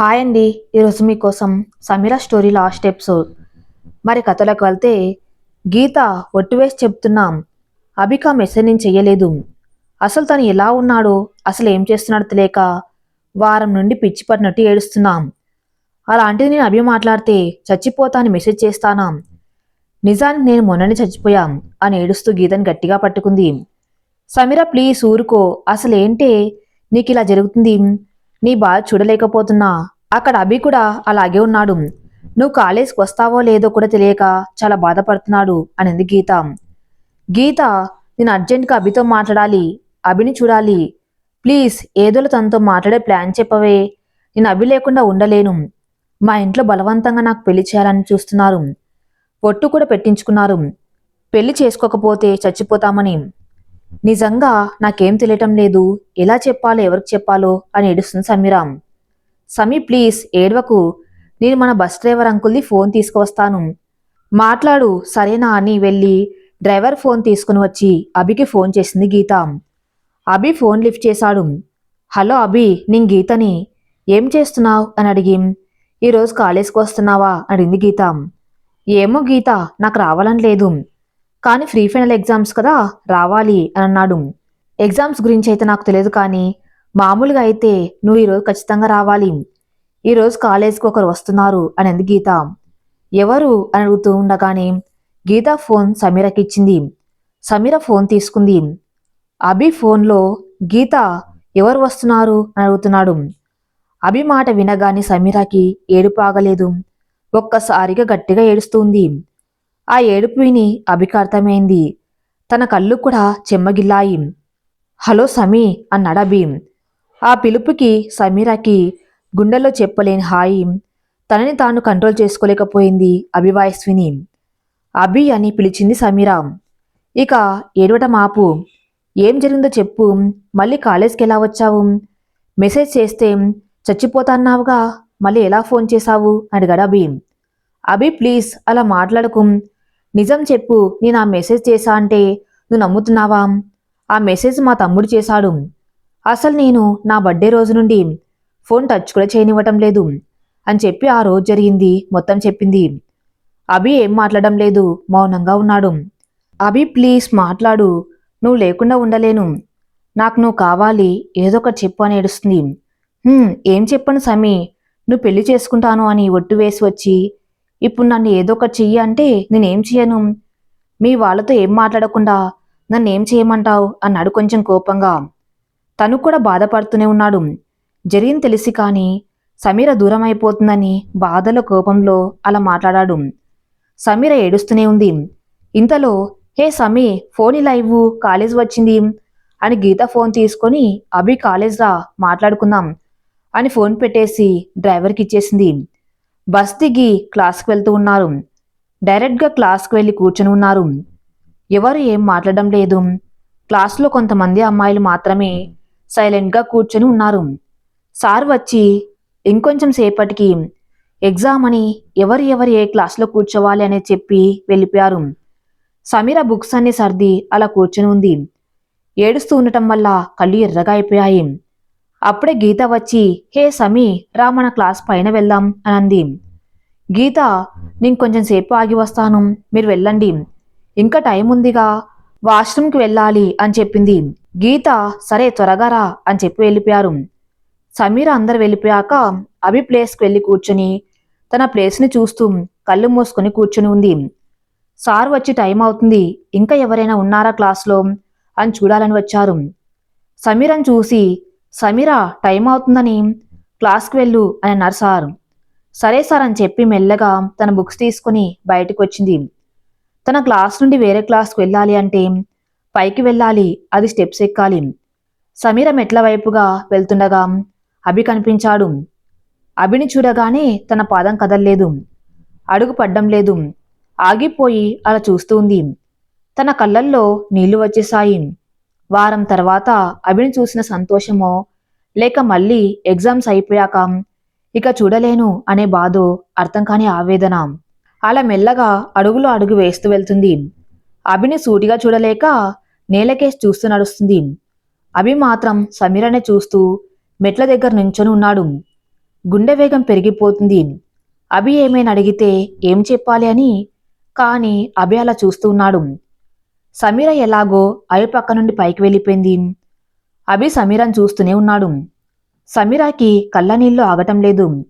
Hi అండి. ఈరోజు మీకోసం సమీర స్టోరీ లాస్ట్ ఎపిసోడ్. మరి కథలోకి వెళ్తే గీత ఒట్టు వేసి చెప్తున్నాం అభిక మెసేజ్ నేను చెయ్యలేదు. అసలు తను ఎలా ఉన్నాడో అసలు ఏం చేస్తున్నాడో తెలియక వారం నుండి పిచ్చి పడినట్టు ఏడుస్తున్నాం. అలాంటిది నేను అభి మాట్లాడితే చచ్చిపోతాను మెసేజ్ చేస్తానా. నిజానికి నేను మొన్ననే చచ్చిపోయాం అని ఏడుస్తూ గీతని గట్టిగా పట్టుకుంది. సమీర ప్లీజ్ ఊరుకో. అసలు ఏంటే నీకు ఇలా జరుగుతుంది? నీ బాధ చూడలేకపోతున్నా. అక్కడ అభి కూడా అలాగే ఉన్నాడు. నువ్వు కాలేజ్కి వస్తావో లేదో కూడా తెలియక చాలా బాధపడుతున్నాడు అనింది గీత. గీత నేను అర్జెంట్గా అభితో మాట్లాడాలి. అభిని చూడాలి. ప్లీజ్ ఏదోలో తనతో మాట్లాడే ప్లాన్ చెప్పవే. నేను అభి లేకుండా ఉండలేను. మా ఇంట్లో బలవంతంగా నాకు పెళ్ళి చేయాలని చూస్తున్నారు. ఒట్టు కూడా పెట్టించుకున్నారు. పెళ్ళి చేసుకోకపోతే చచ్చిపోతామని. నిజంగా నాకేం తెలియటం లేదు. ఎలా చెప్పాలో ఎవరికి చెప్పాలో అని ఏడుస్తుంది సమీరా సమీ ప్లీజ్ ఏడవకు. నేను మన బస్ డ్రైవర్ అంకుల్ది ఫోన్ తీసుకువస్తాను. మాట్లాడు. సరేనా అని వెళ్ళి డ్రైవర్ ఫోన్ తీసుకుని వచ్చి అభికి ఫోన్ చేసింది గీత. అభి ఫోన్ లిఫ్ట్ చేశాడు. హలో అభి నేను గీతని. ఏం చేస్తున్నావు? అని అడిగి. ఈరోజు కాలేజ్కి వస్తున్నావా? అడిగింది గీత. ఏమో గీత నాకు రావాలని లేదు. కానీ ఫ్రీ ఫైనల్ ఎగ్జామ్స్ కదా రావాలి అని అన్నాడు. ఎగ్జామ్స్ గురించి అయితే నాకు తెలియదు కానీ మామూలుగా అయితే నువ్వు ఈరోజు ఖచ్చితంగా రావాలి. ఈరోజు కాలేజ్కి ఒకరు వస్తున్నారు అనేది గీత. ఎవరు అని అడుగుతూ ఉండగానే గీత ఫోన్ సమీరకి ఇచ్చింది. సమీర ఫోన్ తీసుకుంది. అభి ఫోన్లో గీత ఎవరు వస్తున్నారు అని అడుగుతున్నాడు. అభి మాట వినగానే సమీరాకి ఏడుపాగలేదు ఒక్కసారిగా గట్టిగా ఏడుస్తుంది ఆ ఏడుపు విని అభికి అర్థమైంది తన కళ్ళు కూడా చెమ్మగిల్లాయి. హలో సమీ అన్నాడు అభి ఆ పిలుపుకి సమీరాకి గుండెల్లో చెప్పలేని హాయి. తనని తాను కంట్రోల్ చేసుకోలేకపోయింది అభివాయస్విని. విని అభి అని పిలిచింది సమీరా. ఇక ఏడవటం ఆపు. ఏం జరిగిందో చెప్పు. మళ్ళీ కాలేజ్కి ఎలా వచ్చావు? మెసేజ్ చేస్తే చచ్చిపోతాన్నావుగా. మళ్ళీ ఎలా ఫోన్ చేశావు? అడిగాడు అభి అభి ప్లీజ్ అలా మాట్లాడకు. నిజం చెప్పు నేను ఆ మెసేజ్ చేశా అంటే నువ్వు నమ్ముతున్నావా? ఆ మెసేజ్ మా తమ్ముడు చేశాడు. అసలు నేను నా బర్త్డే రోజు నుండి ఫోన్ టచ్ కూడా చేయనివ్వటం లేదు అని చెప్పి ఆ రోజు జరిగింది మొత్తం చెప్పింది. అభి ఏం మాట్లాడడం లేదు మౌనంగా ఉన్నాడు. అభి ప్లీజ్ మాట్లాడు నువ్వు లేకుండా ఉండలేను. నాకు నువ్వు కావాలి ఏదో ఒకటి చెప్పు అని ఏడుస్తుంది. ఏం చెప్పను సమీ నువ్వు పెళ్ళి చేసుకుంటాను అని ఒట్టు వేసి వచ్చి ఇప్పుడు నన్ను ఏదో ఒకటి చెయ్యి అంటే నేనేం చేయను మీ వాళ్ళతో ఏం మాట్లాడకుండా నన్ను ఏం చేయమంటావు అన్నాడు కొంచెం కోపంగా. తను కూడా బాధపడుతూనే ఉన్నాడు. జరిగింది తెలిసి కానీ సమీర దూరం అయిపోతుందని బాధలో కోపంలో అలా మాట్లాడాడు. సమీర ఏడుస్తూనే ఉంది. ఇంతలో హే సమీ ఫోన్ ఇలా ఇవ్వు కాలేజ్ వచ్చింది అని గీత ఫోన్ తీసుకొని అభి కాలేజ్ రా మాట్లాడుకుందాం అని ఫోన్ పెట్టేసి డ్రైవర్కి ఇచ్చేసింది. బస్ దిగి క్లాస్కి వెళ్తూ ఉన్నారు. డైరెక్ట్గా క్లాస్కి వెళ్ళి కూర్చొని ఉన్నారు. ఎవరు ఏం మాట్లాడడం లేదు. క్లాస్లో కొంతమంది అమ్మాయిలు మాత్రమే సైలెంట్గా కూర్చొని ఉన్నారు. సార్ వచ్చి ఇంకొంచెం సేపటికి ఎగ్జామ్ అని ఎవరు ఎవరు ఏ క్లాస్లో కూర్చోవాలి అని చెప్పి వెళ్ళిపోయారు. సమీర బుక్స్ అన్ని సర్ది అలా కూర్చొని ఉంది. ఏడుస్తూ ఉండటం వల్ల కళ్ళు ఎర్రగా అయిపోయాయి. అప్పుడే గీత వచ్చి హే సమీ రా మన క్లాస్ పైన వెళ్దాం అని అంది. గీత నేను కొంచెం సేపు ఆగి వస్తాను. మీరు వెళ్ళండి. ఇంకా టైం ఉందిగా. వాష్రూమ్కి వెళ్ళాలి అని చెప్పింది. గీత సరే త్వరగా రా అని చెప్పి వెళ్ళిపోయారు. సమీర అందరు వెళ్ళిపోయాక అభి ప్లేస్కి వెళ్ళి కూర్చొని తన ప్లేస్ని చూస్తూ కళ్ళు మూసుకొని కూర్చొని ఉంది. సార్ వచ్చి టైం అవుతుంది. ఇంకా ఎవరైనా ఉన్నారా క్లాస్లో? అని చూడాలని వచ్చారు. సమీరని చూసి సమీర టైం అవుతుందని క్లాస్కి వెళ్ళు అని అన్నారు సార్ సరే సార్ అని చెప్పి మెల్లగా తన బుక్స్ తీసుకుని బయటకు వచ్చింది తన క్లాస్ నుండి వేరే క్లాస్కి వెళ్ళాలి అంటే పైకి వెళ్ళాలి అది స్టెప్స్ ఎక్కాలి. సమీర మెట్ల వైపుగా వెళ్తుండగా అభి కనిపించాడు. అభిని చూడగానే తన పాదం కదల్లేదు. అడుగు పడ్డం లేదు. ఆగిపోయి అలా చూస్తూ ఉంది. తన కళ్ళల్లో నీళ్ళు వచ్చేసాయి వారం తర్వాత అభిని చూసిన సంతోషమో లేక మళ్ళీ ఎగ్జామ్స్ అయిపోయాక ఇక చూడలేను అనే బాధో అర్థం కాని ఆవేదన. అలా మెల్లగా అడుగులో అడుగు వేస్తూ వెళ్తుంది. అభిని సూటిగా చూడలేక నేలకేసి చూస్తూ నడుస్తుంది. అభి మాత్రం సమీరనే చూస్తూ మెట్ల దగ్గర నుంచొని ఉన్నాడు. గుండె వేగం పెరిగిపోతుంది. అభి ఏమైనా అడిగితే ఏం చెప్పాలి అని కానీ అభి అలా చూస్తూ ఉన్నాడు. సమీర ఎలాగో అవి పక్క నుండి పైకి వెళ్ళిపోయింది. అభి సమీరను చూస్తూనే ఉన్నాడు. సమీరాకి కళ్ళ నీళ్ళు ఆగటం లేదు.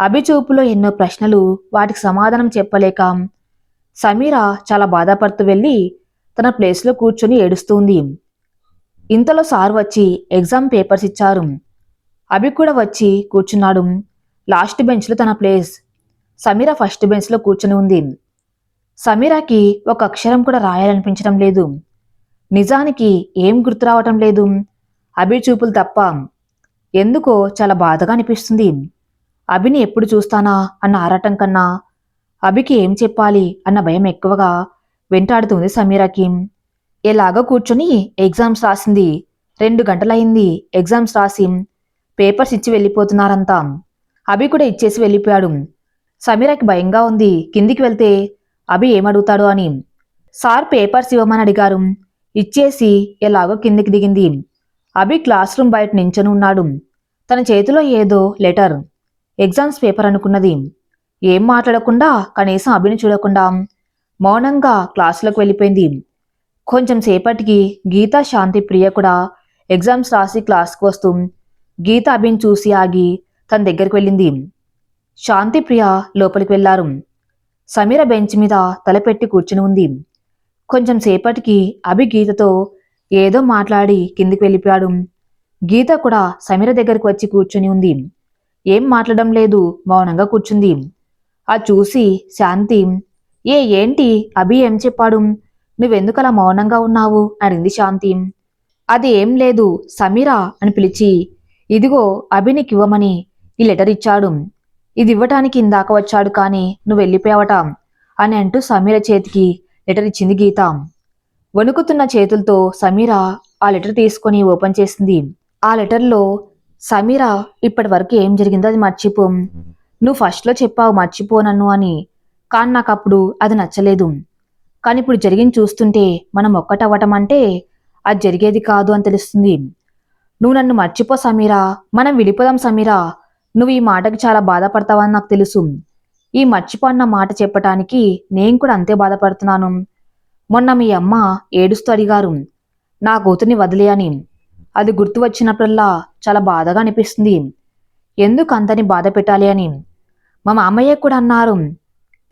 అభి చూపులో ఎన్నో ప్రశ్నలు వాటికి సమాధానం చెప్పలేక సమీర చాలా బాధపడుతూ వెళ్ళి తన ప్లేస్లో కూర్చొని ఏడుస్తుంది. ఇంతలో సార్ వచ్చి ఎగ్జామ్ పేపర్స్ ఇచ్చారు. అభి కూడా వచ్చి కూర్చున్నాడు. లాస్ట్ బెంచ్లో తన ప్లేస్. సమీర ఫస్ట్ బెంచ్లో కూర్చొని ఉంది. సమీరాకి ఒక అక్షరం కూడా రాయాలనిపించడం లేదు. నిజానికి ఏం గుర్తు రావటం లేదు. అభి చూపులు తప్ప ఎందుకో చాలా బాధగా అనిపిస్తుంది. అభిని ఎప్పుడు చూస్తానా అన్న ఆరాటం కన్నా అభికి ఏం చెప్పాలి అన్న భయం ఎక్కువగా వెంటాడుతుంది సమీరాకి. ఎలాగో కూర్చొని ఎగ్జామ్స్ రాసింది. రెండు గంటలయింది ఎగ్జామ్స్ రాసి పేపర్స్ ఇచ్చి వెళ్ళిపోతున్నారంతా. అభి కూడా ఇచ్చేసి వెళ్ళిపోయాడు. సమీరాకి భయంగా ఉంది. కిందికి వెళ్తే అభి ఏమడుగుతాడు అని. సార్ పేపర్స్ ఇవ్వమని అడిగారు. ఇచ్చేసి ఎలాగో కిందికి దిగింది. అభి క్లాస్ రూమ్ బయట నించొని ఉన్నాడు. తన చేతిలో ఏదో లెటర్ ఎగ్జామ్స్ పేపర్ అనుకున్నది. ఏం మాట్లాడకుండా కనీసం అభిని చూడకుండా మౌనంగా క్లాసులోకి వెళ్ళిపోయింది. కొంచెం సేపటికి గీత శాంతి ప్రియ కూడా ఎగ్జామ్స్ రాసి క్లాస్కి వస్తూ గీత అభిని చూసి ఆగి తన దగ్గరికి వెళ్ళింది. శాంతి ప్రియ లోపలికి వెళ్ళారు సమీర బెంచ్ మీద తలపెట్టి కూర్చుని ఉంది. కొంచెం సేపటికి అభి గీతతో ఏదో మాట్లాడి కిందికి వెళ్ళిపోయాడు. గీత కూడా సమీర దగ్గరికి వచ్చి కూర్చుని ఉంది. ఏం మాట్లాడడం లేదు మౌనంగా కూర్చుంది. ఆ చూసి శాంతి ఏ ఏంటి? అభి ఏం చెప్పాడు? నువ్వెందుకు అలా మౌనంగా ఉన్నావు? అడిగింది శాంతి. అది ఏం లేదు సమీరా అని పిలిచి ఇదిగో అభినికి ఇవ్వమని ఈ లెటర్ ఇచ్చాడు. ఇది ఇవ్వటానికి ఇందాక వచ్చాడు కానీ నువ్వు వెళ్ళిపోయావట అని అంటూ సమీర చేతికి లెటర్ ఇచ్చింది గీత. వణుకుతున్న చేతులతో సమీర ఆ లెటర్ తీసుకొని ఓపెన్ చేసింది. ఆ లెటర్లో సమీర ఇప్పటి వరకు ఏం జరిగిందో అది మర్చిపో. నువ్వు ఫస్ట్లో చెప్పావు మర్చిపో నన్ను అని కానీ నాకు అప్పుడు అది నచ్చలేదు. కానీ ఇప్పుడు జరిగింది చూస్తుంటే మనం ఒక్కటవ్వటం అంటే అది జరిగేది కాదు అని తెలుస్తుంది. నువ్వు నన్ను మర్చిపో సమీరా మనం విడిపోదాం సమీరా నువ్వు ఈ మాటకి చాలా బాధపడతావని నాకు తెలుసు. ఈ మర్చిపోన్న మాట చెప్పటానికి నేను కూడా అంతే బాధపడుతున్నాను. మొన్న మీ అమ్మ ఏడుస్తూ అడిగారు. నా కూతుర్ని వదిలే అని. అది గుర్తు వచ్చినప్పుడల్లా చాలా బాధగా అనిపిస్తుంది. ఎందుకు అంతని బాధ పెట్టాలి అని? మా మామయ్య కూడా అన్నారు.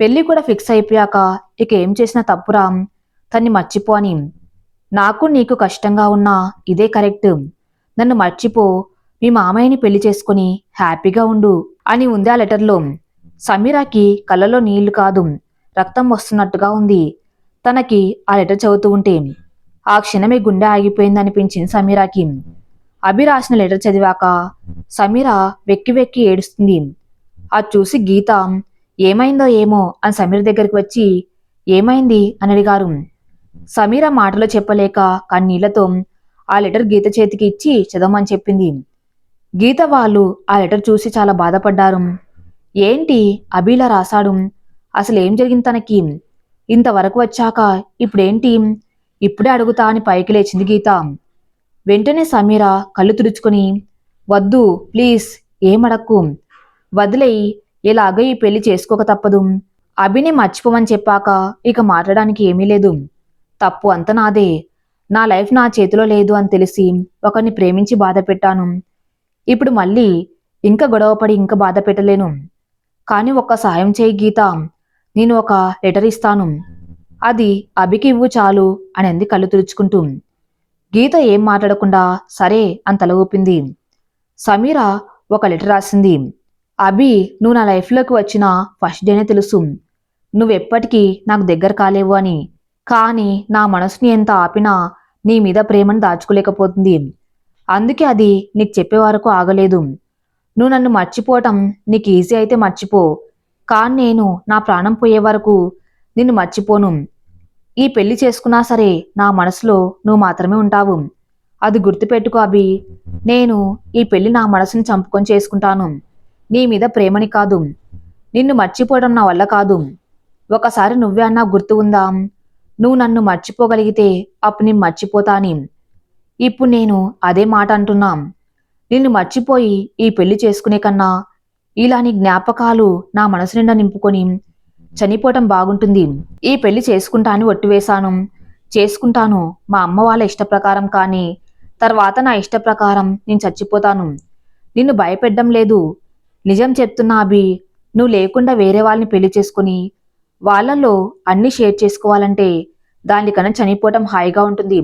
పెళ్ళి కూడా ఫిక్స్ అయిపోయాక ఇక ఏం చేసినా తప్పురా. తన్ని మర్చిపో అని. నాకు నీకు కష్టంగా ఉన్నా ఇదే కరెక్ట్. నన్ను మర్చిపో. మీ మామయ్యని పెళ్ళి చేసుకుని హ్యాపీగా ఉండు అని ఉంది ఆ లెటర్లో. సమీరాకి కళ్ళలో నీళ్ళు కాదు రక్తం వస్తున్నట్టుగా ఉంది. తనకి ఆ లెటర్ చదువుతూ ఉంటే ఆ క్షణమే గుండె ఆగిపోయింది అనిపించింది సమీరాకి. అభి రాసిన లెటర్ చదివాక సమీర వెక్కి వెక్కి ఏడుస్తుంది. అది చూసి గీత ఏమైందో ఏమో అని సమీర దగ్గరికి వచ్చి ఏమైంది? అని అడిగారు. సమీర మాటలో చెప్పలేక కన్నీళ్ళతో ఆ లెటర్ గీత చేతికి ఇచ్చి చదవమని చెప్పింది. గీత వాళ్ళు ఆ లెటర్ చూసి చాలా బాధపడ్డారు. ఏంటి? అభిలా రాశాడు. అసలు ఏం జరిగింది తనకి? ఇంతవరకు వచ్చాక ఇప్పుడేంటి? ఇప్పుడే అడుగుతా అని పైకి లేచింది గీత. వెంటనే సమీర కళ్ళు తుడుచుకొని వద్దు ప్లీజ్ ఏమడక్కు వదిలేయి ఇలాగ ఈ పెళ్ళి చేసుకోక తప్పదు. అభిని మర్చిపోమని చెప్పాక ఇక మాట్లాడడానికి ఏమీ లేదు. తప్పు అంత నాదే. నా లైఫ్ నా చేతిలో లేదు అని తెలిసి ఒకరిని ప్రేమించి బాధ పెట్టాను ఇప్పుడు మళ్ళీ ఇంకా గొడవపడి ఇంకా బాధ పెట్టలేను కానీ ఒక్క సాయం చేయి గీత. నేను ఒక లెటర్ ఇస్తాను. అది అభికి ఇవ్వు చాలు అని అంది కళ్ళు తుడుచుకుంటూ. గీత ఏం మాట్లాడకుండా సరే అని తల ఊపింది. సమీర ఒక లెటర్ రాసింది. అభి నువ్వు నా లైఫ్లోకి వచ్చిన ఫస్ట్ డేనే తెలుసు. నువ్వెప్పటికీ నాకు దగ్గర కాలేవు అని. కానీ నా మనసుని ఎంత ఆపినా నీ మీద ప్రేమను దాచుకోలేకపోతుంది. అందుకే అది నీకు చెప్పే వరకు ఆగలేదు. నువ్వు నన్ను మర్చిపోవటం నీకు ఈజీ అయితే మర్చిపో. కానీ నేను నా ప్రాణం పోయే వరకు నిన్ను మర్చిపోను. ఈ పెళ్ళి చేసుకున్నా సరే నా మనసులో నువ్వు మాత్రమే ఉంటావు. అది గుర్తుపెట్టుకో అభి. నేను ఈ పెళ్ళి నా మనసును చంపుకొని చేసుకుంటాను. నీ మీద ప్రేమని కాదు. నిన్ను మర్చిపోవడం నా వల్ల కాదు. ఒకసారి నువ్వే అన్నా గుర్తు ఉందా. నువ్వు నన్ను మర్చిపోగలిగితే అప్పుడు నేను మర్చిపోతాని. ఇప్పుడు నేను అదే మాట అంటున్నాం. నిన్ను మర్చిపోయి ఈ పెళ్ళి చేసుకునే కన్నా ఇలాని జ్ఞాపకాలు నా మనసు నిండా నింపుకొని చనిపోవటం బాగుంటుంది. ఈ పెళ్ళి చేసుకుంటా అని ఒట్టు చేసుకుంటాను మా అమ్మ వాళ్ళ ఇష్టప్రకారం కానీ తర్వాత నా ఇష్ట ప్రకారం నేను చచ్చిపోతాను. నిన్ను భయపెట్టడం లేదు. నిజం చెప్తున్నా అభి నువ్వు లేకుండా వేరే వాళ్ళని పెళ్ళి చేసుకుని వాళ్ళల్లో అన్ని షేర్ చేసుకోవాలంటే దానికన్నా చనిపోవటం హాయిగా ఉంటుంది.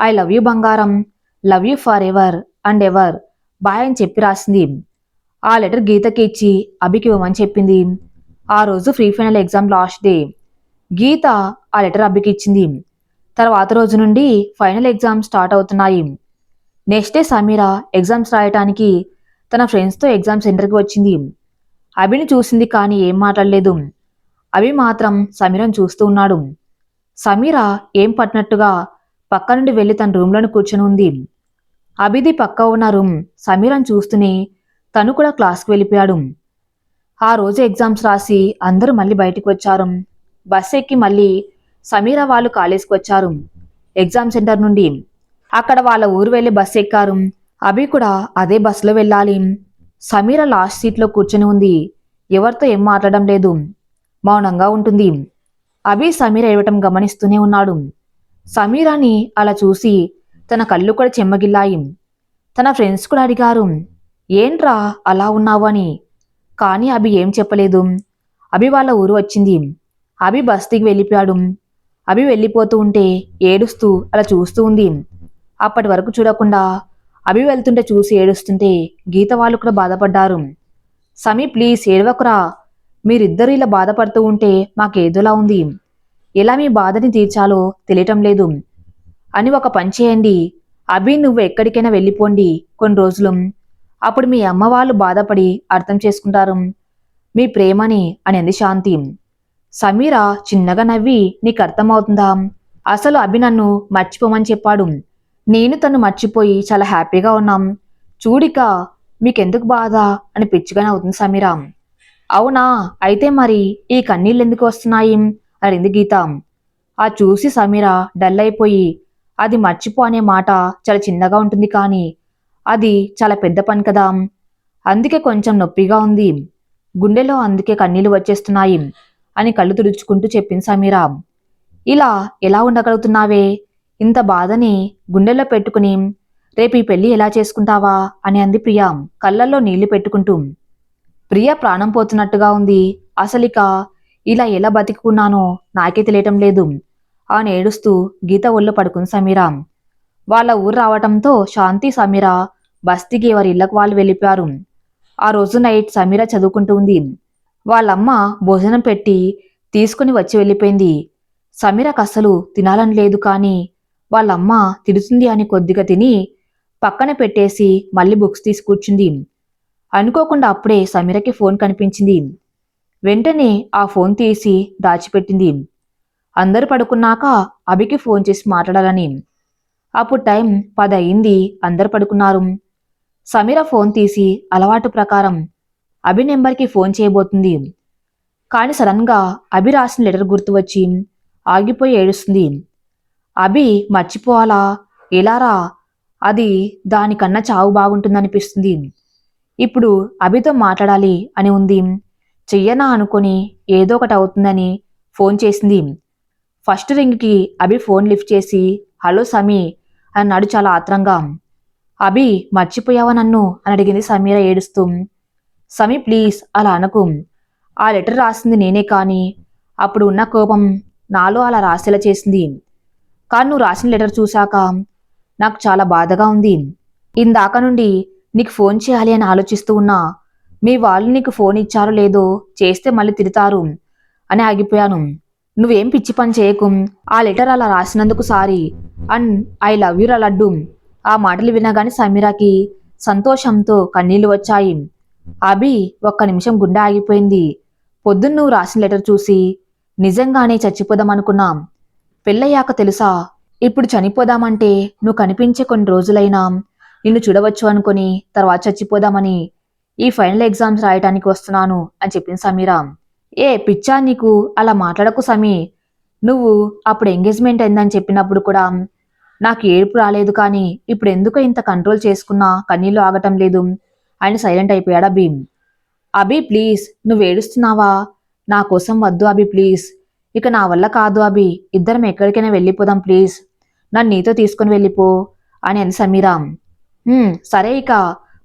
ఐ లవ్ యూ బంగారం. Love you forever and ever boy అని చెప్పి రాసింది. ఆ లెటర్ గీతకి ఇచ్చి అభికి ఇవ్వమని చెప్పింది. ఆ రోజు pre final exam last day. Geetha ఆ లెటర్ అభికి ఇచ్చింది. తర్వాత రోజు నుండి ఫైనల్ ఎగ్జామ్ స్టార్ట్ అవుతున్నాయి. నెక్స్ట్ డే సమీరా ఎగ్జామ్స్ రాయటానికి తన ఫ్రెండ్స్తో ఎగ్జామ్ సెంటర్కి వచ్చింది. అభిని చూసింది కానీ ఏం మాట్లాడలేదు. అభి మాత్రం సమీరను చూస్తూ ఉన్నాడు. సమీర ఏం పట్టినట్టుగా పక్క నుండి వెళ్ళి తన రూమ్లోని కూర్చొని ఉంది. అభిది పక్క ఉన్న రూమ్ సమీరను చూస్తూనే తను కూడా క్లాస్కి వెళ్ళిపోయాడు. ఆ రోజు ఎగ్జామ్స్ రాసి అందరూ మళ్ళీ బయటికి వచ్చారు. బస్ ఎక్కి మళ్ళీ సమీర వాళ్ళు కాలేజీకి వచ్చారు. ఎగ్జామ్ సెంటర్ నుండి అక్కడ వాళ్ళ ఊరు వెళ్ళి బస్ ఎక్కారు. అభి కూడా అదే బస్సులో వెళ్ళాలి. సమీర లాస్ట్ సీట్లో కూర్చొని ఉంది. ఎవరితో ఏం మాట్లాడడం లేదు. మౌనంగా ఉంటుంది. అభి సమీర ఇవ్వటం గమనిస్తూనే ఉన్నాడు. సమీరాని అలా చూసి తన కళ్ళు కూడా చెమ్మగిల్లాయి. తన ఫ్రెండ్స్ కూడా అడిగారు ఏంట్రా అలా ఉన్నావు అని? కానీ అభి ఏం చెప్పలేదు. అభి వాళ్ళ ఊరు వచ్చింది. అభి బస్తీకి వెళ్ళిపోయాడు. అభి వెళ్ళిపోతూ ఉంటే ఏడుస్తూ అలా చూస్తూ ఉంది. అప్పటి వరకు చూడకుండా అభి వెళ్తుంటే చూసి ఏడుస్తుంటే గీత వాళ్ళు కూడా బాధపడ్డారు. సమీ ప్లీజ్ ఏడవకురా. మీరిద్దరు ఇలా బాధపడుతూ ఉంటే మాకేదోలా ఉంది. ఎలా మీ బాధని తీర్చాలో తెలియటం లేదు. అని ఒక పని చేయండి. అభి నువ్వు ఎక్కడికైనా వెళ్ళిపోండి కొన్ని రోజులు. అప్పుడు మీ అమ్మ వాళ్ళు బాధపడి అర్థం చేసుకుంటారు. మీ ప్రేమని అని అంది శాంతి. సమీర చిన్నగా నవ్వి నీకు అర్థమవుతుందా? అసలు అభి నన్ను మర్చిపోమని చెప్పాడు. నేను తను మర్చిపోయి చాలా హ్యాపీగా ఉన్నాం. చూడిక మీకెందుకు బాధ? అని పిచ్చిగానే అవుతుంది సమీర. అవునా? అయితే మరి ఈ కన్నీళ్ళు ఎందుకు వస్తున్నాయి? అడింది గీత. ఆ చూసి సమీర డల్ అయిపోయి అది మర్చిపో అనే మాట చాలా చిన్నగా ఉంటుంది కానీ అది చాలా పెద్ద పని కదా. అందుకే కొంచెం నొప్పిగా ఉంది. గుండెలో అందుకే కన్నీళ్ళు వచ్చేస్తున్నాయి అని కళ్ళు తుడుచుకుంటూ చెప్పింది సమీర. ఇలా ఎలా ఉండగలుగుతున్నావే? ఇంత బాధని గుండెల్లో పెట్టుకుని రేపు ఈ పెళ్ళి ఎలా చేసుకుంటావా? అని అంది ప్రియా కళ్ళల్లో నీళ్ళు పెట్టుకుంటూ. ప్రియ ప్రాణం పోతున్నట్టుగా ఉంది. అసలిక ఇలా ఎలా బతికున్నానో నాకే తెలియటం లేదు. అని ఏడుస్తూ గీత ఒళ్ళు పడుకుంది సమీర. వాళ్ళ ఊరు రావటంతో శాంతి సమీర బస్తీకి ఎవరి ఇళ్ళకు వాళ్ళు వెళ్ళిపోయారు. ఆ రోజు నైట్ సమీర చదువుకుంటూ ఉంది. వాళ్ళమ్మ భోజనం పెట్టి తీసుకుని వచ్చి వెళ్ళిపోయింది. సమీరకు అసలు తినాలని లేదు కానీ వాళ్ళమ్మ తిడుతుంది అని కొద్దిగా తిని పక్కన పెట్టేసి మళ్ళీ బుక్స్ తీసుకూర్చుంది అనుకోకుండా అప్పుడే సమీరకి ఫోన్ కనిపించింది. వెంటనే ఆ ఫోన్ తీసి దాచిపెట్టింది. అందరూ పడుకున్నాక అభికి ఫోన్ చేసి మాట్లాడాలని. అప్పుడు టైం పది అయింది అందరు పడుకున్నారు. సమీర ఫోన్ తీసి అలవాటు ప్రకారం అభి నెంబర్కి ఫోన్ చేయబోతుంది. కానీ సడన్గా అభి రాసిన లెటర్ గుర్తు వచ్చి ఆగిపోయి ఏడుస్తుంది. అభి మర్చిపోవాలా? ఎలారా అది దానికన్నా చావు బాగుంటుందనిపిస్తుంది. ఇప్పుడు అభితో మాట్లాడాలి అని ఉంది. చెయ్యనా అనుకొని ఏదో ఒకటి అవుతుందని ఫోన్ చేసింది. ఫస్ట్ రింగ్కి అభి ఫోన్ లిఫ్ట్ చేసి హలో సమీ అన్నాడు చాలా ఆత్రంగా. అభి మర్చిపోయావా నన్ను? అని అడిగింది సమీర ఏడుస్తూ. సమీ ప్లీజ్ అలా అనకు. ఆ లెటర్ రాసింది నేనే కానీ అప్పుడు ఉన్న కోపం నాలో అలా రాసేలా చేసింది. కానీ నువ్వు రాసిన లెటర్ చూశాక నాకు చాలా బాధగా ఉంది. ఇందాక నుండి నీకు ఫోన్ చేయాలి అని ఆలోచిస్తూ ఉన్నా మీ వాళ్ళు నీకు ఫోన్ ఇచ్చారో లేదో చేస్తే మళ్ళీ తిడతారు అని ఆగిపోయాను. నువ్వేం పిచ్చి పని చేయకు. ఆ లెటర్ అలా రాసినందుకు sorry. And I love you laddu. ఆ మాటలు వినగానే సమీరాకి సంతోషంతో కన్నీళ్ళు వచ్చాయి. అభి ఒక్క నిమిషం గుండె ఆగిపోయింది. పొద్దున్న నువ్వు రాసిన లెటర్ చూసి నిజంగానే చచ్చిపోదామనుకున్నాం పెళ్ళయ్యాక తెలుసా? ఇప్పుడు చనిపోదామంటే నువ్వు కనిపించే కొన్ని రోజులైనా నిన్ను చూడవచ్చు అనుకుని తర్వాత చచ్చిపోదామని ఈ ఫైనల్ ఎగ్జామ్స్ రాయటానికి వస్తున్నాను అని చెప్పింది సమీరా ఏ పిచ్చా నీకు? అలా మాట్లాడకు సమీ. నువ్వు అప్పుడు ఎంగేజ్మెంట్ అయిందని చెప్పినప్పుడు కూడా నాకు ఏడుపు రాలేదు కానీ ఇప్పుడు ఎందుకో ఇంత కంట్రోల్ చేసుకున్నా కన్నీళ్ళు ఆగటం లేదు. ఆయన సైలెంట్ అయిపోయాడా భీమ్. అభి ప్లీజ్ నువ్వు ఏడుస్తున్నావా? నా కోసం వద్దు అభి ప్లీజ్. ఇక నా వల్ల కాదు అభి. ఇద్దరం ఎక్కడికైనా వెళ్ళిపోదాం ప్లీజ్. నన్ను నీతో తీసుకుని వెళ్ళిపో అని అంది సమీరా సరే ఇక.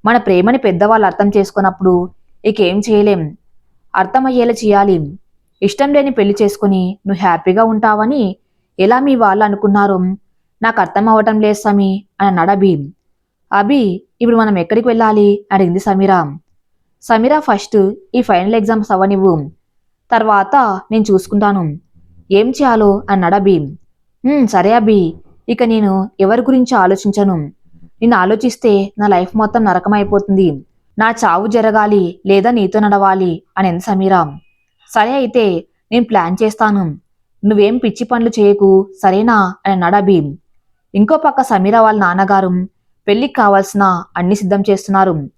మన ప్రేమని పెద్దవాళ్ళు అర్థం చేసుకున్నప్పుడు ఇక ఏం చేయలేం? అర్థమయ్యేలా చేయాలి. ఇష్టం లేని పెళ్ళి చేసుకుని నువ్వు హ్యాపీగా ఉంటావని ఎలా మీ వాళ్ళు అనుకున్నారు నాకు అర్థం అవ్వటం లేదు సమీ అని అన్నాడు అభి. అభి ఇప్పుడు మనం ఎక్కడికి వెళ్ళాలి? అడిగింది సమీరా. సమీరా ఫస్ట్ ఈ ఫైనల్ ఎగ్జామ్స్ అవ్వనివ్వు. తర్వాత నేను చూసుకుంటాను. ఏం చేయాలో అన్నాడు అభి. సరే అభి. ఇక నేను ఎవరి గురించి ఆలోచించను? నేను ఆలోచిస్తే నా లైఫ్ మొత్తం నరకం అయిపోతుంది నా చావు జరగాలి లేదా నీతో నడవాలి అని సమీరా సరే అయితే నేను ప్లాన్ చేస్తాను. నువ్వేం పిచ్చి పనులు చేయకు సరేనా? అని అన్నాడు అభి ఇంకో పక్క సమీరా వాళ్ళ నాన్నగారు పెళ్ళికి కావాల్సిన అన్ని సిద్ధం చేస్తున్నారు.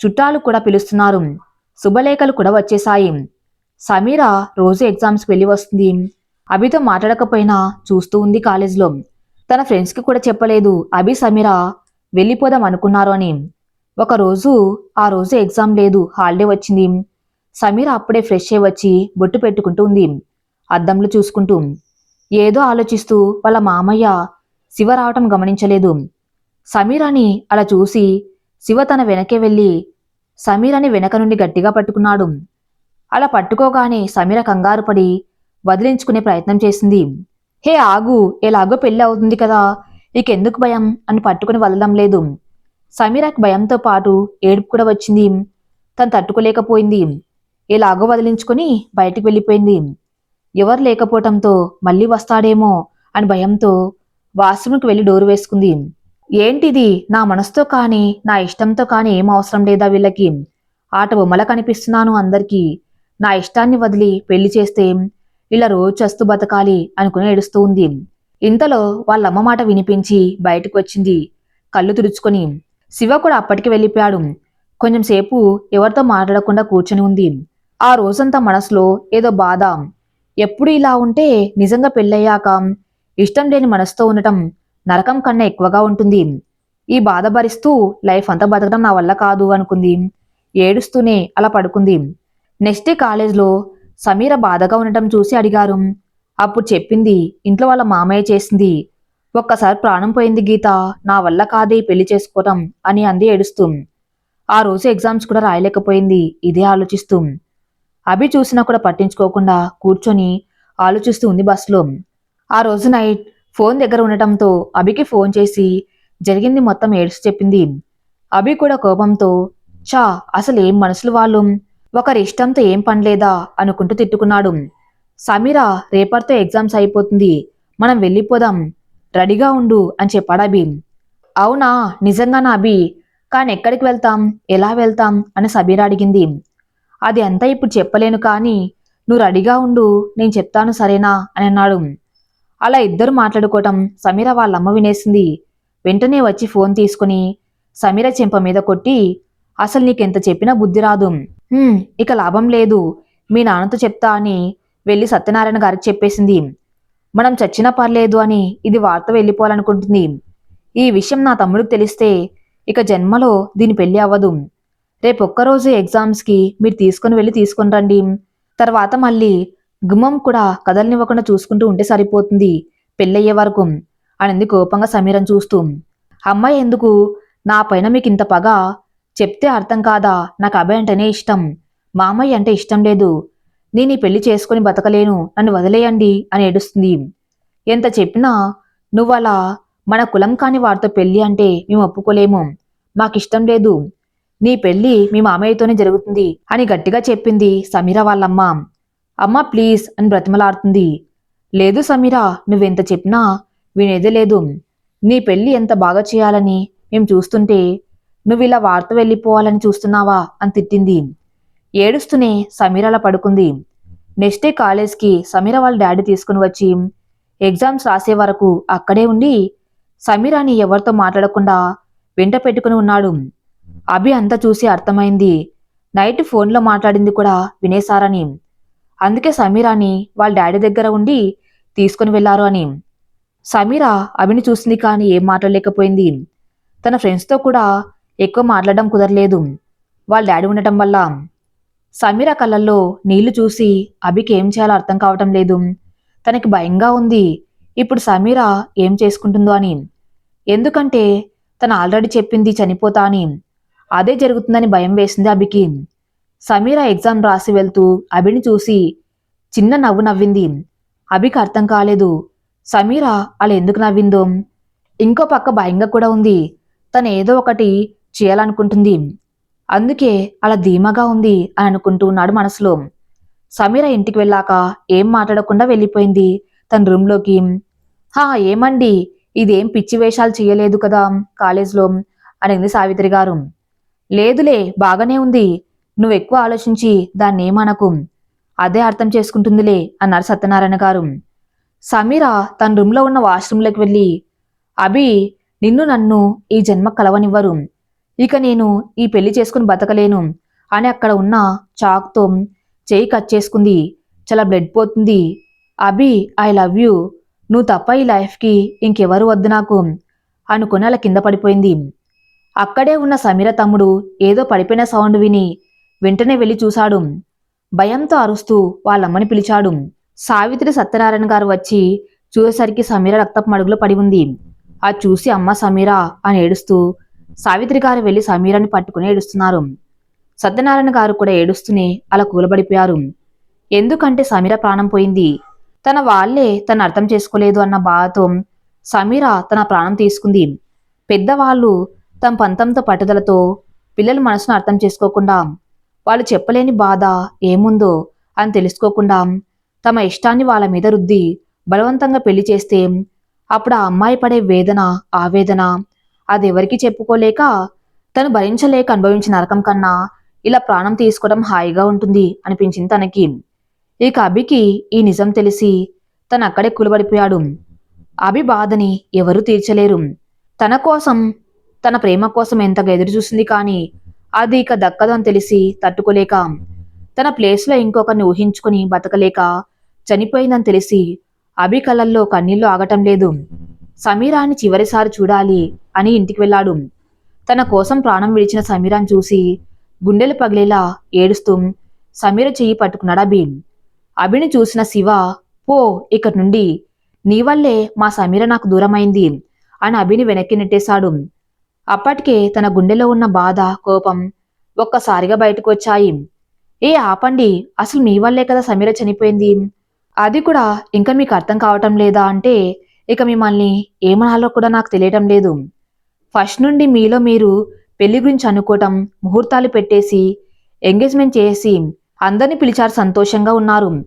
చుట్టాలు కూడా పిలుస్తున్నారు. శుభలేఖలు కూడా వచ్చేశాయి. సమీరా రోజు ఎగ్జామ్స్కి వెళ్ళి వస్తుంది. అభితో మాట్లాడకపోయినా చూస్తూ ఉంది కాలేజ్లో. తన ఫ్రెండ్స్కి కూడా చెప్పలేదు. అభి సమీరా వెళ్ళిపోదాం అనుకున్నారు అని. ఒకరోజు ఆ రోజు ఎగ్జామ్ లేదు హాలిడే వచ్చింది. సమీర అప్పుడే ఫ్రెష్ అయి వచ్చి బొట్టు పెట్టుకుంటూ ఉంది. అద్దంలో చూసుకుంటూ ఏదో ఆలోచిస్తూ వాళ్ళ మామయ్య శివ రావటం గమనించలేదు. సమీరాని అలా చూసి శివ తన వెనకే వెళ్ళి సమీరాని వెనక నుండి గట్టిగా పట్టుకున్నాడు. అలా పట్టుకోగానే సమీర కంగారు పడి వదిలించుకునే ప్రయత్నం చేసింది. హే ఆగు ఎలాగో పెళ్ళి అవుతుంది కదా ఇకెందుకు భయం అని పట్టుకుని వదలడం లేదు. సమీరాకి భయంతో పాటు ఏడుపు కూడా వచ్చింది. తను తట్టుకోలేకపోయింది. ఎలాగో వదిలించుకొని బయటికి వెళ్ళిపోయింది. ఎవరు లేకపోవటంతో మళ్ళీ వస్తాడేమో అని భయంతో వాష్రూమ్కి వెళ్ళి డోరు వేసుకుంది. ఏంటిది? నా మనసుతో కానీ నా ఇష్టంతో కానీ ఏం అవసరం లేదా వీళ్ళకి? ఆట బొమ్మల కనిపిస్తున్నాను అందరికీ. నా ఇష్టాన్ని వదిలి పెళ్ళి చేస్తే ఇలా రోజు చస్తూ బతకాలి అనుకుని ఏడుస్తూ ఉంది. ఇంతలో వాళ్ళమ్మ మాట వినిపించి బయటకు వచ్చింది కళ్ళు తుడుచుకొని శివ కూడా అప్పటికి వెళ్ళిపోయాడు. కొంచెం సేపు ఎవరితో మాట్లాడకుండా కూర్చొని ఉంది. ఆ రోజంతా మనసులో ఏదో బాధ. ఎప్పుడు ఇలా ఉంటే నిజంగా పెళ్ళయ్యాక ఇష్టం లేని మనసుతో ఉండటం నరకం కన్నా ఎక్కువగా ఉంటుంది. ఈ బాధ భరిస్తూ లైఫ్ అంతా బతకడం నా వల్ల కాదు అనుకుంది. ఏడుస్తూనే అలా పడుకుంది. నెక్స్ట్ డే కాలేజ్లో సమీర బాధగా ఉండటం చూసి అడిగారు. అప్పుడు చెప్పింది ఇంట్లో వాళ్ళ మామయ్య చేసింది. ఒక్కసారి ప్రాణం పోయింది గీత నా వల్ల కాదే పెళ్ళి చేసుకోవటం అని అంది ఏడుస్తూ. ఆ రోజు ఎగ్జామ్స్ కూడా రాయలేకపోయింది ఇదే ఆలోచిస్తూ. అభి చూసినా కూడా పట్టించుకోకుండా కూర్చొని ఆలోచిస్తూ ఉంది బస్సులో. ఆ రోజు నైట్ ఫోన్ దగ్గర ఉండటంతో అభికి ఫోన్ చేసి జరిగింది మొత్తం ఏడ్చి చెప్పింది. అభి కూడా కోపంతో చా అసలు ఏం మనుషులు వాళ్ళు? ఒకరి ఇష్టంతో ఏం పనిలేదా? అనుకుంటూ తిట్టుకున్నాడు. సమీరా రేపటితో ఎగ్జామ్స్ అయిపోతుంది. మనం వెళ్ళిపోదాం. రెడీగా ఉండు అని చెప్పాడు అభి. అవునా? నిజంగానా అభి? కానీ ఎక్కడికి వెళ్తాం? ఎలా వెళ్తాం? అని సమీరా అడిగింది. అది అంతా ఇప్పుడు చెప్పలేను కానీ నువ్వు రెడీగా ఉండు నేను చెప్తాను సరేనా? అని అన్నాడు. అలా ఇద్దరు మాట్లాడుకోవటం సమీర వాళ్ళ అమ్మ వినేసింది. వెంటనే వచ్చి ఫోన్ తీసుకుని సమీర చెంప మీద కొట్టి అసలు నీకెంత చెప్పినా బుద్ధి రాదు. ఇక లాభం లేదు. మీ నాన్నతో చెప్తా అని వెళ్ళి సత్యనారాయణ గారికి చెప్పేసింది. మనం చచ్చినా పర్లేదు అని ఇది వార్త వెళ్ళిపోవాలనుకుంటుంది. ఈ విషయం నా తమ్ముడికి తెలిస్తే ఇక జన్మలో దీని పెళ్ళి అవ్వదు. రేపొక్కరోజు ఎగ్జామ్స్కి మీరు తీసుకుని వెళ్ళి తీసుకుని రండి. తర్వాత మళ్ళీ గుమ్మం కూడా కదలనివ్వకుండా చూసుకుంటూ ఉంటే సరిపోతుంది. పెళ్ళయ్యే వరకు అనింది కోపంగా సమీరం చూస్తూ. అమ్మాయి ఎందుకు? నా పైన మీకు ఇంత పగ? చెప్తే అర్థం కాదా? నాకు అబ్బాయి అంటేనే ఇష్టం. మామయ్య అంటే ఇష్టం లేదు. నేను ఈ పెళ్ళి చేసుకుని బతకలేను. నన్ను వదిలేయండి అని ఏడుస్తుంది ఎంత చెప్పినా నువ్వలా మన కులం కాని వారితో పెళ్ళి అంటే మేము ఒప్పుకోలేము. మాకిష్టం లేదు. నీ పెళ్ళి మీ మామయ్యతోనే జరుగుతుంది అని గట్టిగా చెప్పింది సమీర వాళ్ళమ్మ. అమ్మ ప్లీజ్ అని బ్రతిమలాడుతుంది. లేదు సమీర నువ్వెంత చెప్పినా వినేదే లేదు. నీ పెళ్ళి ఎంత బాగా చేయాలని మేము చూస్తుంటే నువ్వు ఇలా వార్త వెళ్ళిపోవాలని చూస్తున్నావా అని తిట్టింది. ఏడుస్తూనే సమీర అలా పడుకుంది. నెక్స్ట్ డే కాలేజ్కి సమీర వాళ్ళ డాడీ తీసుకుని వచ్చి ఎగ్జామ్స్ రాసే వరకు అక్కడే ఉండి సమీరాని ఎవరితో మాట్లాడకుండా వెంట పెట్టుకుని ఉన్నాడు. అభి అంతా చూసి అర్థమైంది. నైట్ ఫోన్లో మాట్లాడింది కూడా వినేశారని. అందుకే సమీరాని వాళ్ళ డాడీ దగ్గర ఉండి తీసుకుని వెళ్ళారు అని. సమీర అభిని చూసింది కానీ ఏం మాట్లాడలేకపోయింది. తన ఫ్రెండ్స్తో కూడా ఎక్కువ మాట్లాడడం కుదరలేదు. వాళ్ళ డాడీ ఉండటం వల్ల సమీర కళ్ళల్లో నీళ్ళు చూసి అభికి ఏం చేయాలో అర్థం కావటం లేదు. తనకి భయంగా ఉంది. ఇప్పుడు సమీర ఏం చేసుకుంటుందో అని. ఎందుకంటే తను ఆల్రెడీ చెప్పింది చనిపోతా అని. అదే జరుగుతుందని భయం వేసింది అభికి. సమీర ఎగ్జామ్ రాసి వెళ్తూ అభిని చూసి చిన్న నవ్వు నవ్వింది. అభికి అర్థం కాలేదు. సమీర అలా ఎందుకు నవ్విందో. ఇంకో పక్క భయంగా కూడా ఉంది. తను ఏదో ఒకటి చేయాలనుకుంటుంది. అందుకే అలా ధీమాగా ఉంది అని అనుకుంటూ ఉన్నాడు మనసులో. సమీర ఇంటికి వెళ్ళాక ఏం మాట్లాడకుండా వెళ్ళిపోయింది. తన రూమ్లోకి హా ఏమండి? ఇదేం పిచ్చి వేషాలు చేయలేదు కదా కాలేజ్లో అనింది సావిత్రి గారు. లేదులే బాగానే ఉంది. నువ్వు ఎక్కువ ఆలోచించి దాన్ని ఏమనకు. అదే అర్థం చేసుకుంటుందిలే అన్నారు సత్యనారాయణ గారు. సమీర తన రూమ్లో ఉన్న వాష్రూమ్లోకి వెళ్ళి అభి నిన్ను నన్ను ఈ జన్మ కలవనివ్వరు. ఇక నేను ఈ పెళ్ళి చేసుకుని బతకలేను. అని అక్కడ ఉన్న చాక్తో చేయి కట్ చేసుకుంది. చాలా బ్లడ్ పోతుంది. Abhi I love you. నువ్వు తప్ప ఈ లైఫ్కి ఇంకెవరు వద్దు నాకు. అనుకుని అలా కింద పడిపోయింది. అక్కడే ఉన్న సమీర తమ్ముడు ఏదో పడిపోయిన సౌండ్ విని వెంటనే వెళ్ళి చూశాడు. భయంతో అరుస్తూ వాళ్ళమ్మని పిలిచాడు. సావిత్రి సత్యనారాయణ గారు వచ్చి చూసేసరికి సమీర రక్తపు మడుగులో పడి ఉంది. అది చూసి అమ్మ సమీర అని ఏడుస్తూ సావిత్రి గారు వెళ్ళి సమీరాని పట్టుకుని ఏడుస్తున్నారు. సత్యనారాయణ గారు కూడా ఏడుస్తూనే అలా కూలబడిపోయారు. ఎందుకంటే సమీర ప్రాణం పోయింది. తన వాళ్ళే తను అర్థం చేసుకోలేదు అన్న బాధతో సమీర తన ప్రాణం తీసుకుంది. పెద్దవాళ్ళు తమ పంతంతో పట్టుదలతో పిల్లల మనసును అర్థం చేసుకోకుండా వాళ్ళు చెప్పలేని బాధ ఏముందో అని తెలుసుకోకుండా తమ ఇష్టాన్ని వాళ్ళ మీద రుద్ది బలవంతంగా పెళ్ళి చేస్తే అప్పుడు ఆ అమ్మాయి పడే వేదన ఆవేదన అది ఎవరికి చెప్పుకోలేక తను భరించలేక అనుభవించిన నరకం కన్నా ఇలా ప్రాణం తీసుకోవడం హాయిగా ఉంటుంది అనిపించింది తనకి. ఇక అభికి ఈ నిజం తెలిసి తను అక్కడే కులబడిపోయాడు. అభి బాధని ఎవరూ తీర్చలేరు. తన కోసం తన ప్రేమ కోసం ఎంతగా ఎదురు చూసింది కానీ అది ఇక దక్కదు అని తెలిసి తట్టుకోలేక తన ప్లేస్లో ఇంకొకరిని ఊహించుకుని బతకలేక చనిపోయిందని తెలిసి అభి కళ్ళల్లో కన్నీళ్ళు ఆగటం లేదు. సమీరాన్ని చివరిసారి చూడాలి అని ఇంటికి వెళ్ళాడు. తన కోసం ప్రాణం విడిచిన సమీరాని చూసి గుండెలు పగిలేలా ఏడుస్తూ సమీర చెయ్యి పట్టుకున్నాడు అభి అభిని చూసిన శివ పో ఇక్కడి నుండి. నీ వల్లే మా సమీర నాకు దూరమైంది అని అభిని వెనక్కి నెట్టేశాడు. అప్పటికే తన గుండెలో ఉన్న బాధ కోపం ఒక్కసారిగా బయటకు వచ్చాయి. ఏ ఆపండి అసలు మీ వల్లే కదా సమీర చనిపోయింది. అది కూడా ఇంకా మీకు అర్థం కావటం లేదా అంటే ఇక మిమ్మల్ని ఏమనాలో కూడా నాకు తెలియటం లేదు. ఫస్ట్ నుండి మీలో మీరు పెళ్ళి గురించి అనుకోవటం ముహూర్తాలు పెట్టేసి ఎంగేజ్మెంట్ చేసి అందరిని పిలిచారు సంతోషంగా ఉన్నారు.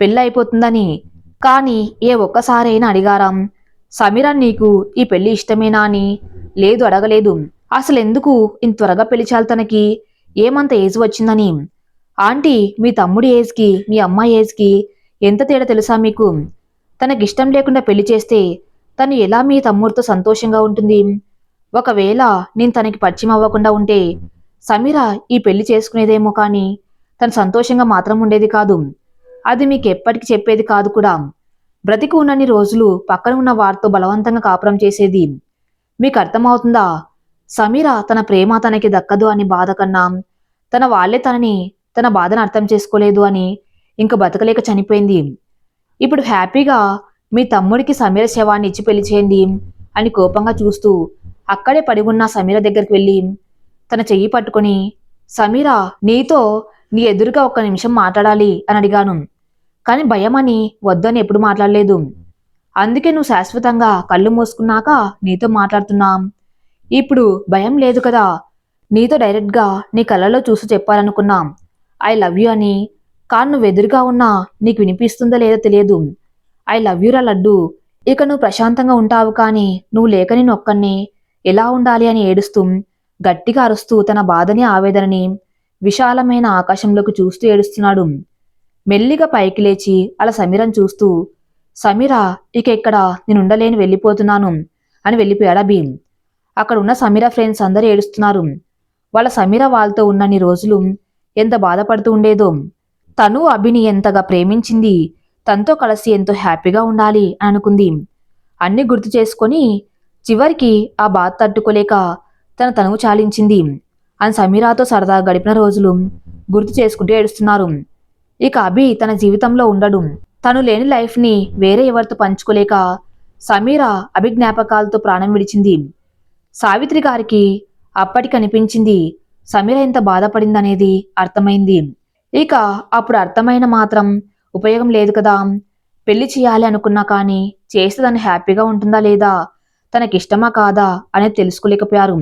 పెళ్ళి అయిపోతుందని. కానీ ఏ ఒక్కసారైనా అడిగారాం సమీరా నీకు ఈ పెళ్ళి ఇష్టమేనా? అని. లేదు అడగలేదు. అసలు ఎందుకు? ఇంత త్వరగా పెళ్ళి చేయాలి తనకి. ఏమంత ఏజ్ వచ్చిందని? ఆంటీ మీ తమ్ముడి ఏజ్కి మీ అమ్మాయి ఏజ్కి ఎంత తేడా తెలుసా మీకు? తనకిష్టం లేకుండా పెళ్ళి చేస్తే తను ఎలా మీ తమ్ముడితో సంతోషంగా ఉంటుంది? ఒకవేళ నేను తనకి పరిచయం అవ్వకుండా ఉంటే సమీర ఈ పెళ్ళి చేసుకునేదేమో కానీ తను సంతోషంగా మాత్రం ఉండేది కాదు. అది మీకు ఎప్పటికి చెప్పేది కాదు కూడా. బ్రతికి ఉన్నన్ని రోజులు పక్కన ఉన్న వారితో బలవంతంగా కాపురం చేసేది. మీకు అర్థమవుతుందా సమీర తన ప్రేమ తనకి దక్కదు అని బాధ కన్నా తన వాళ్ళే తనని తన బాధను అర్థం చేసుకోలేదు అని ఇంక బతకలేక చనిపోయింది. ఇప్పుడు హ్యాపీగా మీ తమ్ముడికి సమీర శవాన్ని ఇచ్చి పెళ్ళి చేయండి అని కోపంగా చూస్తూ అక్కడే పడి ఉన్న సమీర దగ్గరికి వెళ్ళి తన చెయ్యి పట్టుకొని సమీర నీతో నీ ఎదురుగా ఒక్క నిమిషం మాట్లాడాలి అని అడిగాను. కానీ భయమని వద్దని ఎప్పుడు మాట్లాడలేదు. అందుకే నువ్వు శాశ్వతంగా కళ్ళు మూసుకున్నాక నీతో మాట్లాడుతున్నా. ఇప్పుడు భయం లేదు కదా. నీతో డైరెక్ట్గా నీ కళ్ళలో చూసి చెప్పాలనుకున్నాం. ఐ లవ్ యూ అని కానీ నువ్వు ఎదురుగా ఉన్నా నీకు వినిపిస్తుందో లేదో తెలియదు. ఐ లవ్ యూరా లడ్డు. ఇక నువ్వు ప్రశాంతంగా ఉంటావు కానీ నువ్వు లేక నేను ఒక్కడిని ఎలా ఉండాలి అని ఏడుస్తూ గట్టిగా అరుస్తూ తన బాధని ఆవేదనని విశాలమైన ఆకాశంలోకి చూస్తూ ఏడుస్తున్నాడు. మెల్లిగా పైకి లేచి అలా సమీరం చూస్తూ సమీర ఇక ఇక్కడ నేను ఉండలేని వెళ్ళిపోతున్నాను అని వెళ్ళిపోయాడు భీమ్. అక్కడ ఉన్న సమీర ఫ్రెండ్స్ అందరూ ఏడుస్తున్నారు. వాళ్ళ సమీర వాళ్ళతో ఉన్నన్ని రోజులు ఎంత బాధపడుతూ ఉండేదో. తను అభిని ఎంతగా ప్రేమించింది? తనతో కలిసి ఎంతో హ్యాపీగా ఉండాలి అని అనుకుంది. అన్ని గుర్తు చేసుకొని చివరికి ఆ బాధ తట్టుకోలేక తన తనువు చాలించింది. అని సమీరాతో సరదా గడిపిన రోజులు గుర్తు చేసుకుంటూ ఏడుస్తున్నారు. ఇక అభి తన జీవితంలో ఉండడు. తను లేని లైఫ్ని వేరే ఎవరితో పంచుకోలేక సమీర అభిజ్ఞాపకాలతో ప్రాణం విడిచింది. సావిత్రి గారికి అప్పటికనిపించింది సమీర ఎంత బాధపడిందనేది అర్థమైంది. ఇక అప్పుడు అర్థమైన మాత్రం ఉపయోగం లేదు కదా. పెళ్ళి చేయాలి అనుకున్నా కానీ చేస్తే తను హ్యాపీగా ఉంటుందా లేదా? తనకిష్టమా కాదా అనేది తెలుసుకోలేకపోయారు.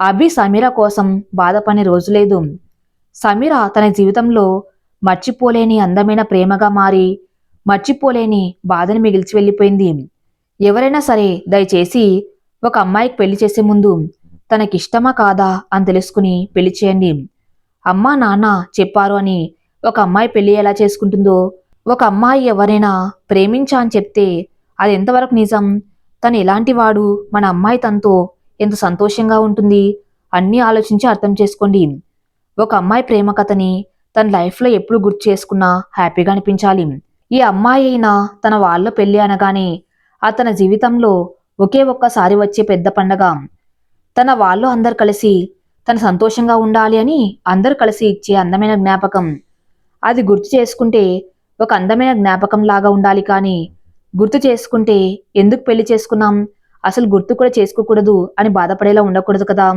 అభి సమీర కోసం బాధపడిన రోజు లేదు. సమీర తన జీవితంలో మర్చిపోలేని అందమైన ప్రేమగా మారి మర్చిపోలేని బాధని మిగిల్చి వెళ్ళిపోయింది. ఎవరైనా సరే దయచేసి ఒక అమ్మాయికి పెళ్ళి చేసే ముందు తనకిష్టమా కాదా అని తెలుసుకుని పెళ్ళి చేయండి. అమ్మా నాన్న చెప్పారు అని ఒక అమ్మాయి పెళ్ళి ఎలా చేసుకుంటుందో. ఒక అమ్మాయి ఎవరైనా ప్రేమించా అని చెప్తే అది ఎంతవరకు నిజం? తను ఎలాంటి వాడు మన అమ్మాయి తనతో ఎంత సంతోషంగా ఉంటుంది? అన్నీ ఆలోచించి అర్థం చేసుకోండి. ఒక అమ్మాయి ప్రేమ కథని తన లైఫ్లో ఎప్పుడు గుర్తు చేసుకున్నా హ్యాపీగా అనిపించాలి. ఈ అమ్మాయి అయినా తన వాళ్ళ పెళ్ళి అనగానే ఆ తన జీవితంలో ఒకే ఒక్కసారి వచ్చే పెద్ద పండగ. తన వాళ్ళు అందరు కలిసి తను సంతోషంగా ఉండాలి అని అందరు కలిసి ఇచ్చే అందమైన జ్ఞాపకం. అది గుర్తు చేసుకుంటే ఒక అందమైన జ్ఞాపకం లాగా ఉండాలి కానీ గుర్తు చేసుకుంటే ఎందుకు పెళ్ళి చేసుకున్నాం? అసలు గుర్తు కూడా చేసుకోకూడదు అని బాధపడేలా ఉండకూడదు కదా.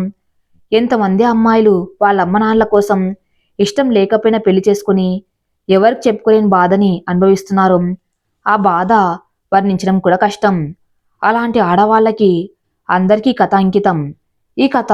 ఎంతమంది అమ్మాయిలు వాళ్ళ అమ్మ నాన్నల కోసం ఇష్టం లేకపోయినా పెళ్ళి చేసుకుని ఎవరికి చెప్పుకోలేని బాధని అనుభవిస్తున్నారు. ఆ బాధ వర్ణించడం కూడా కష్టం. అలాంటి ఆడవాళ్ళకి అందరికీ కథ అంకితం. ఈ కథ